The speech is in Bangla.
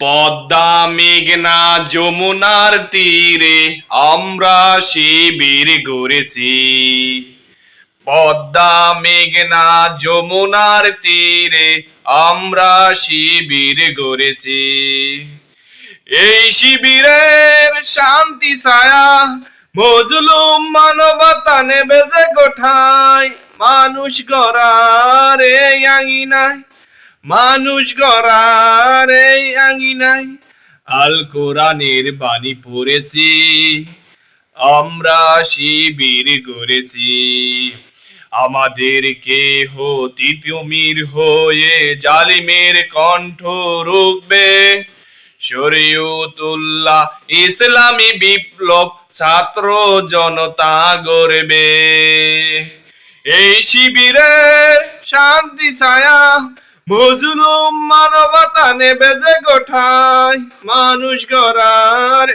পদ্মা মেঘনা যমুনার তীরে আমরা শিবির গড়েছি পদ্মা মেঘনা যমুনার তীরে আমরা শিবির গড়েছি এই শিবিরের শান্তি ছায়া মজলুম মানবতা নেবে যে কোঠায়। মানুষ গড়ার এই আঙিনায় মানুষ গড়ার এই আঙিনায় আল কোরআনের বাণী পড়েছি। আমরা শিবির গড়েছি। আমাদেরকে হতি তুমির হয়ে জালিমের কণ্ঠ রুখবে। শরীয়তুল্লাহ ইসলামী বিপ্লব ছাত্র জনতা গড়বে। এই শিবিরের শান্তি ছায়া মজলুম মানবতা নেবে যে গোঠায় মানুষ গড়ার